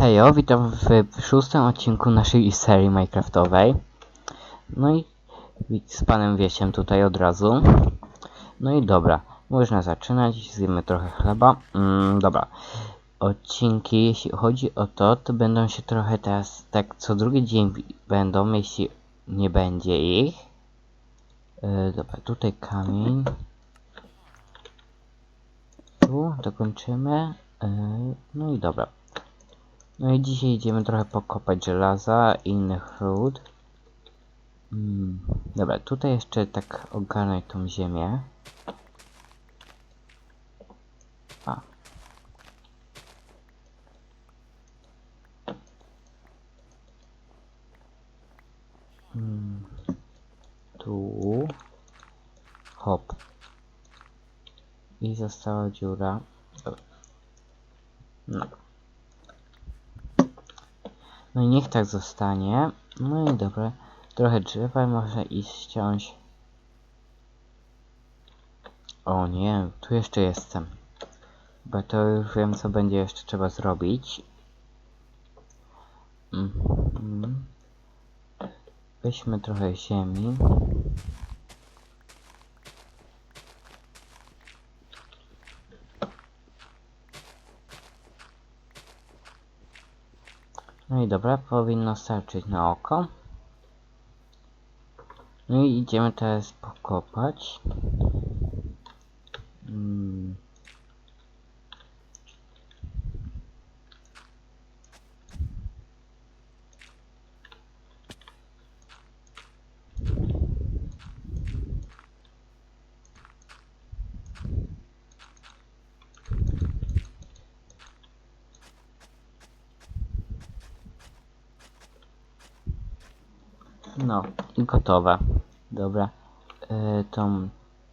Hejo, witam w, szóstym odcinku naszej serii Minecraftowej. No i z panem Wiesiem tutaj od razu. No i dobra, można zaczynać, zjemy trochę chleba. Mm, dobra, odcinki, jeśli chodzi o to, to będą się trochę teraz, tak co drugi dzień będą, jeśli nie będzie ich. Yy, dobra, tutaj kamień. Tu dokończymy. Yy, no i dobra. No i dzisiaj idziemy trochę pokopać żelaza i innych ród. Mm, dobra, tutaj jeszcze tak ogarnę tą ziemię. A. Mm, tu. Hop. I została dziura. Dobra. No. No i niech tak zostanie. No i dobra. Trochę drzewa może i ściąć. O nie, tu jeszcze jestem. Bo to już wiem co będzie jeszcze trzeba zrobić. Mhm. Weźmy trochę ziemi. No i dobra, powinno starczyć na oko. No i idziemy teraz pokopać. No gotowe. Dobra. Yy, tą,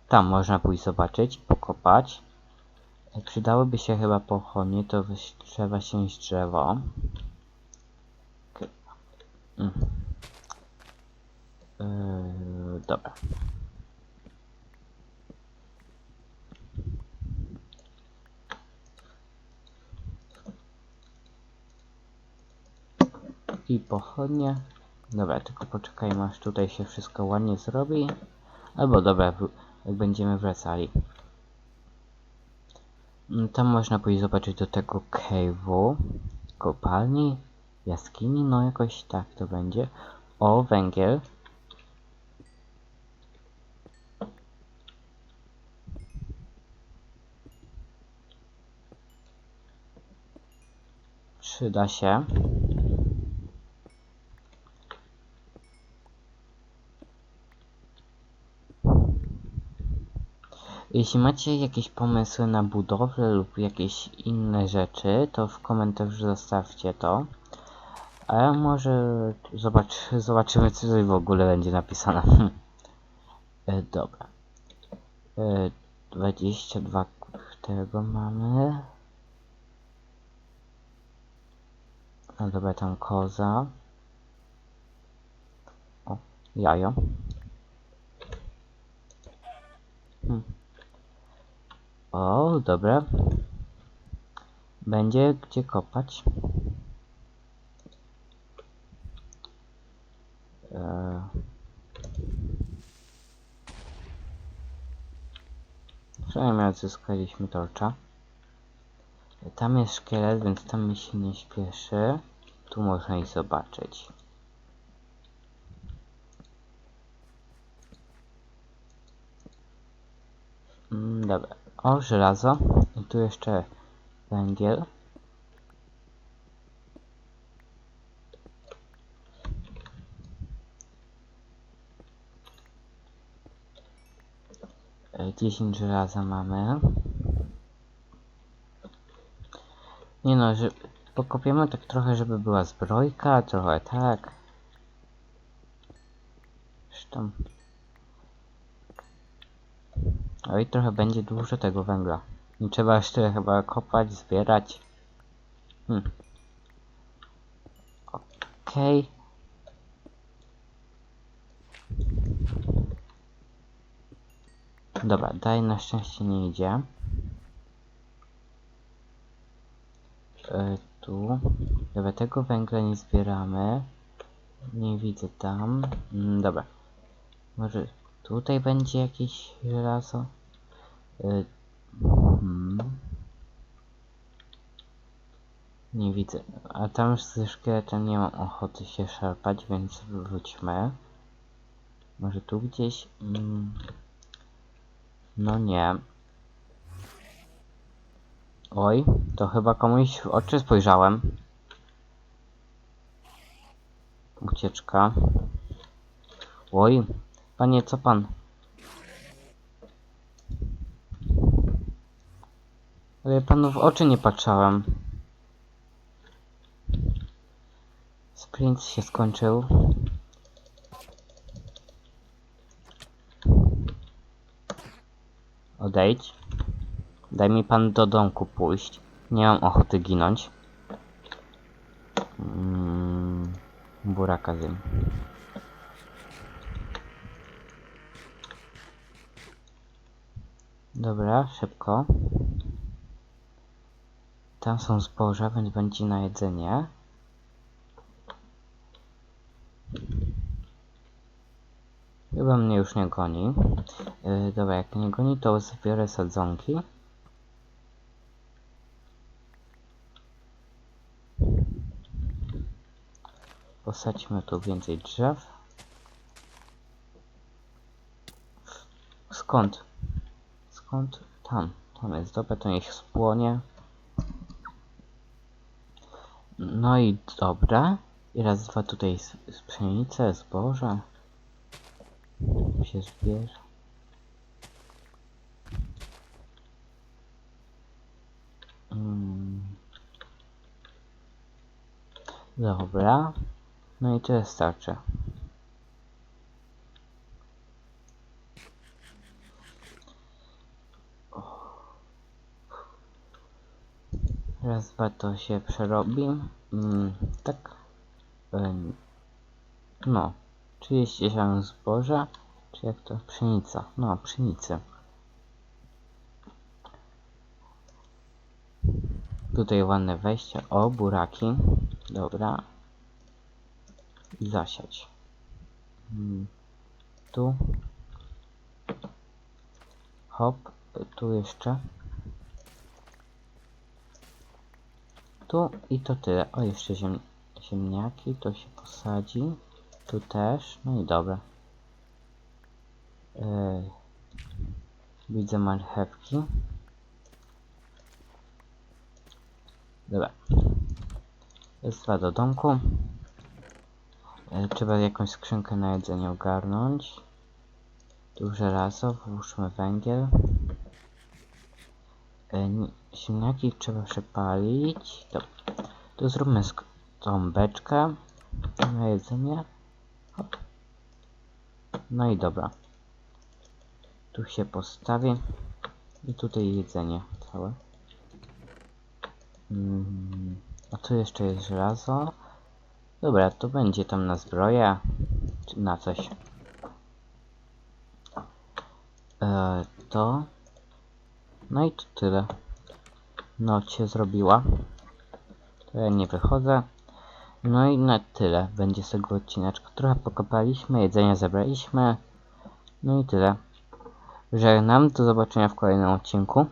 tam można pójść zobaczyć, pokopać. E, Przydałyby się chyba pochodnie, to trzeba siąść drzewo. Yy, dobra. I pochodnie. Dobra, tylko poczekajmy aż tutaj się wszystko ładnie zrobi. Albo dobra, jak będziemy wracali. Mm, Tam można pójść zobaczyć do tego cave'u, kopalni, jaskini, no jakoś tak to będzie. O, węgiel. Przyda się. Jeśli macie jakieś pomysły na budowlę lub jakieś inne rzeczy, to w komentarzu zostawcie to. A może zobacz, zobaczymy co tutaj w ogóle będzie napisane. e, dobra. E, 22 tego mamy. No dobra, tam koza. O, jajo. Hmm. O, dobra. Będzie gdzie kopać. Eee. Przynajmniej odzyskaliśmy torcza. Tam jest szkielet, więc tam mi się nie śpieszy. Tu można ich zobaczyć. Mm, dobra. O, żelazo. I tu jeszcze węgiel. E, 10 żelaza mamy. Nie no, że pokopiemy tak trochę, żeby była zbrojka, trochę tak. Zresztą... Oj, trochę będzie dużo tego węgla. Nie trzeba jeszcze chyba kopać, zbierać. Hmm. Okej. Dobra, daj na szczęście nie idzie. E, tu. Dobra, tego węgla nie zbieramy. Nie widzę tam. Mm, dobra. Może tutaj będzie jakieś żelazo? Hmm. Nie widzę. A tam już ze szkieletem nie mam ochoty się szarpać, więc wróćmy. Może tu gdzieś? Mm. No nie. Oj, to chyba komuś w oczy spojrzałem. Ucieczka. Oj, panie, co pan? Ale panu w oczy nie patrzałem. Sprint się skończył. Odejdź. Daj mi pan do domku pójść. Nie mam ochoty ginąć. Mm, buraka. Dobra, szybko. Tam są zboża, więc będzie na jedzenie. Chyba mnie już nie goni. Yy, dobra, jak nie goni, to zbiorę sadzonki. Posadźmy tu więcej drzew. Skąd? Skąd? Tam. Tam jest. Dobra, to niech spłonie. No i dobra. I raz, dwa tutaj z, z pszenicę, zboże. Się zbierze. Mm. Dobra. No i tyle starczy. Raz, dwa to się przerobi. Mm, tak. Ym, no. 37 zboża. Czy jak to? Pszenica. No, pszenicy. Tutaj ładne wejście. O, buraki. Dobra. I zasiać. Mm, tu. Hop. Tu jeszcze. Tu i to tyle. O, jeszcze ziem ziemniaki. To się posadzi. Tu też. No i dobra. Yy, widzę marchewki. Dobra. Jest dwa do domku. Yy, trzeba jakąś skrzynkę na jedzenie ogarnąć. Tu żelazo, włóżmy węgiel. Ziemniaki trzeba przepalić. Tu zróbmy tą beczkę na jedzenie. Hop. No i dobra. Tu się postawię. I tutaj jedzenie całe. Mm, a tu jeszcze jest żelazo. Dobra, to będzie tam na zbroję. Czy na coś. E, to. No i to tyle. Noc się zrobiła. To ja nie wychodzę. No i na tyle będzie z tego odcineczka. Trochę pokopaliśmy, jedzenie zebraliśmy. No i tyle. Żegnam, do zobaczenia w kolejnym odcinku.